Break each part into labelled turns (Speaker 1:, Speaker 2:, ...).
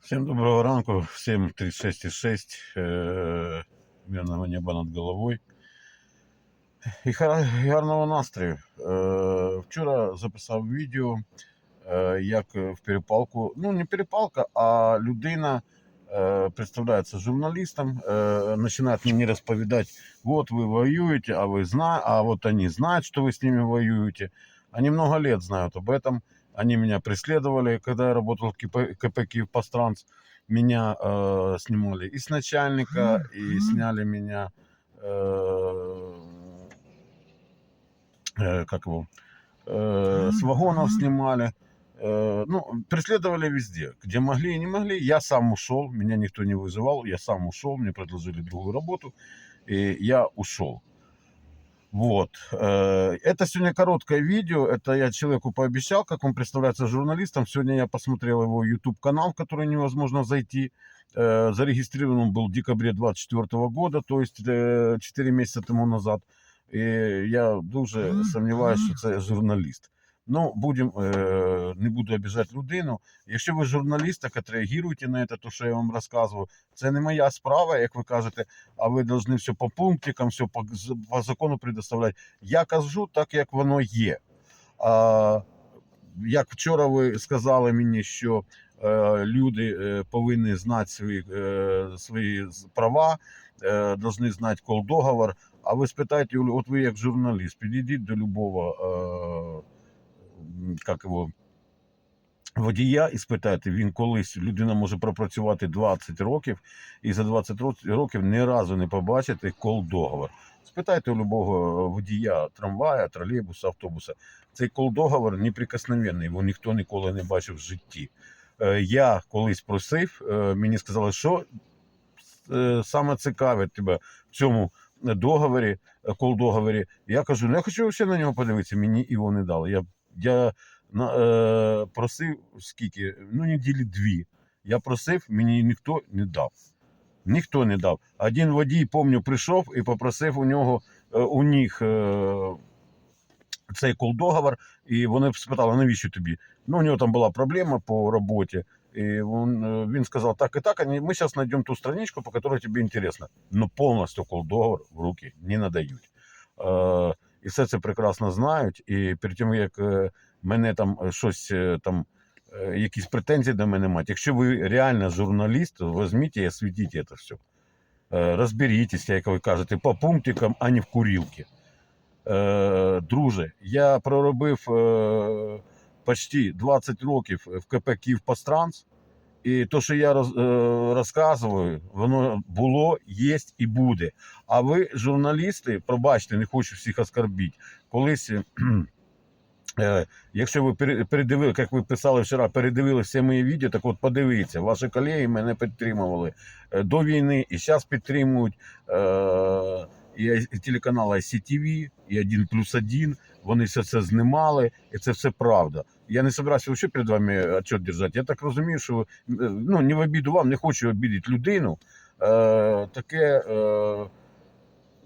Speaker 1: Всім доброго ранку, всім 36,6, е, мирного неба над головою. І ха- гарного настрою. Е, Вчора записав відео, е, як в перепалку, ну не перепалка, а людина е, представляється журналістом, е, починає мені розповідати, вот вы воюете, а вы зна... а вот они знают, что вы с ними воюете. Они много лет знают об этом. Они меня преследовали, когда я работал в КП, КП Киевпостранс. Меня э, снимали и с начальника, и сняли меня, э, э, как его, э, с вагонов снимали. Э, ну, преследовали везде, где могли и не могли. Я сам ушел, меня никто не вызывал, я сам ушел, мне предложили другую работу, и я ушел. Вот. Э, Это сегодня короткое видео. Это я человеку пообещал, как он представляется журналистом. Сегодня я посмотрел его YouTube канал, в который невозможно зайти. Э, Зарегистрирован он был в декабре 24 года, то есть 4 месяца тому назад. І я дуже сумніваюся, що це журналіст. Ну, будем, е, не буду обіжати людину. Якщо ви журналіст, так отреагуйте на це, то що я вам розказую. Це не моя справа, як ви кажете, а ви повинні все по пунктикам, все по, по закону предоставляти. Я кажу так, як воно є. А, як вчора ви сказали мені, що е, люди е, повинні знати свої, е, свої права, е, знати колдоговор. А ви спитайте, от ви як журналіст, підійдіть до любого, е, як його, водія і спитайте, він колись людина може пропрацювати 20 років і за 20 років ні разу не побачити кол-договор. Спитайте у любого водія трамвая, тролейбуса, автобуса. Цей кол-договор неприкосновенний, його ніхто ніколи не бачив в житті. Е, Я колись просив, е, мені сказали, що е, саме цікавить тебе в цьому договорі, е, кол-договорі. Я кажу, ну я хочу взагалі на нього подивитися, мені його не дали. Я, я на, е, просив скільки, ну неділі дві. Я просив, мені ніхто не дав. Ніхто не дав. Один водій, пам'ятаю, прийшов і попросив у нього, е, у них е, цей кол-договор, і вони спитали, навіщо тобі? Ну, у нього там була проблема по роботі. І він, е, він сказав, так і так, ми зараз знайдемо ту страничку, по которой тобі інтересно. Но повністю кол-договор в руки не надають. Е, і все це прекрасно знають. І перед тим, як е, мене там е, щось е, там, якісь претензії до мене мають, якщо ви реально журналіст, то візьміть і освітіть це все. Розберіться, як ви кажете, по пунктикам, а не в курілки. Друже, я проробив почти 20 років в КП Київпостранс, і то, що я роз, е, розказую, воно було, є і буде. А ви, журналісти, пробачте, не хочу всіх оскорбити. Колись, е, якщо ви пере- передивили, як ви писали вчора, передивили всі мої відео, так от подивіться, ваші колеги мене підтримували е, до війни і зараз підтримують. І телеканал ICTV, і 1 плюс 1, вони все це знімали, і це все правда. Я не собирався взагалі перед вами отчет держати. Я так розумію, що е, ну, не в обіду вам, не хочу обідати людину. Е, таке, е,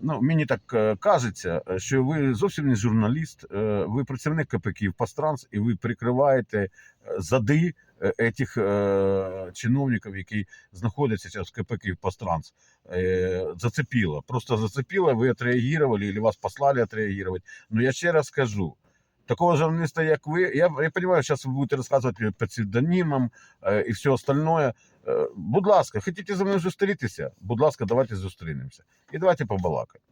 Speaker 1: ну, мені так е, кажеться, що ви зовсім не журналіст, е, ви працівник КП Київпостранс, і ви прикриваєте зади е, цих е, чиновників, які знаходяться зараз в КП Київпостранс. Е, зацепило. Просто зацепило, вы отреагировали или вас послали отреагировать. Но я ще раз скажу, такого журналиста, як ви, я, я понимаю, сейчас вы будете рассказывать по псевдонімам е, і все остальное. Е, будь ласка, хотите зі мною зустрітися? Будь ласка, давайте зустрінемося. І давайте побалакаємо.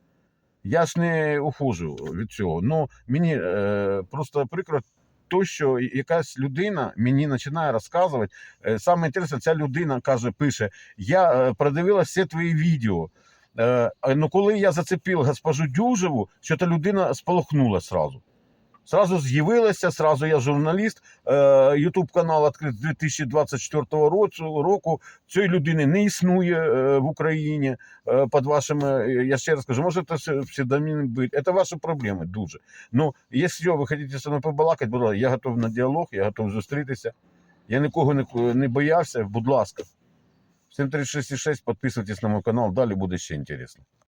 Speaker 1: Я ж не ухожу від цього. Ну, мені е, просто прикро то, що якась людина мені починає розказувати. Е, саме інтересне, ця людина каже, пише: Я е, продивилася всі твої відео. Е, ну, коли я зацепив госпожу Дюжеву, що та людина сполохнула сразу. Сразу з'явилася, сразу я журналіст. Ютуб канал відкрит з 2024 року. Цієї людини не існує е, в Україні. Е, Під вашими, е, я ще раз кажу, може це псевдонім бути. Це ваші проблеми дуже. Ну, якщо ви хочете зі мною побалакати, будь ласка, я готов на діалог, я готов зустрітися. Я нікого не боявся, будь ласка. 736,6, підписуйтесь на мій канал, далі буде ще інтересно.